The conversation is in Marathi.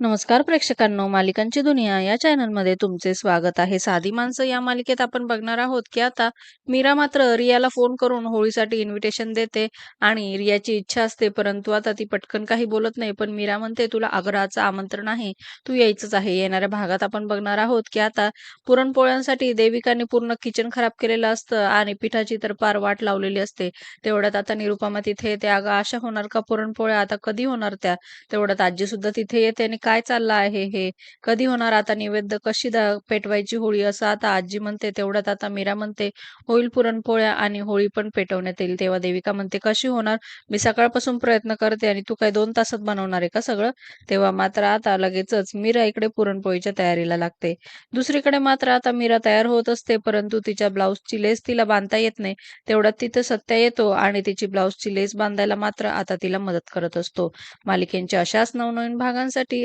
नमस्कार प्रेक्षकांनो मालिकांची दुनिया या चॅनलमध्ये तुमचे स्वागत आहे. साधी माणसं या मालिकेत आपण बघणार आहोत की आता मीरा मात्र रियाला फोन करून होळीसाठी इन्व्हिटेशन देते आणि रियाची इच्छा असते परंतु आता ती पटकन काही बोलत नाही. पण मीरा म्हणते तुला आग्रहाचं आमंत्रण आहे. तू यायचंच आहे. येणाऱ्या भागात आपण बघणार आहोत की आता पुरणपोळ्यांसाठी देविकाने पूर्ण किचन खराब केलेलं असतं आणि पिठाची तर पार वाट लावलेली असते. तेवढ्यात आता निरुपमा तिथे येते. अगं आशा होणार का पुरणपोळ्या? आता कधी होणार त्या? तेवढ्यात आजी सुद्धा तिथे येते आणि काय चाललं आहे हे? कधी होणार आता नैवेद्य? कशी पेटवायची होळी? असं आता आजी म्हणते तेवढ्यात आता मीरा म्हणते होईल पुरणपोळ्या आणि होळी पण पेटवण्यात येईल. तेव्हा देविका म्हणते कशी होणार? मी सकाळपासून प्रयत्न करते आणि तू काय दोन तासात बनवणार आहे का सगळं? तेव्हा मात्र आता लगेचच मीरा इकडे पुरणपोळीच्या तयारीला लागते. दुसरीकडे मात्र आता मीरा तयार होत असते परंतु तिच्या ब्लाऊजची लेस तिला बांधता येत नाही. तेवढ्यात तिथं सत्या येतो आणि तिची ब्लाऊजची लेस बांधायला मात्र आता तिला मदत करत असतो. मालिकेंच्या अशाच नवनवीन भागांसाठी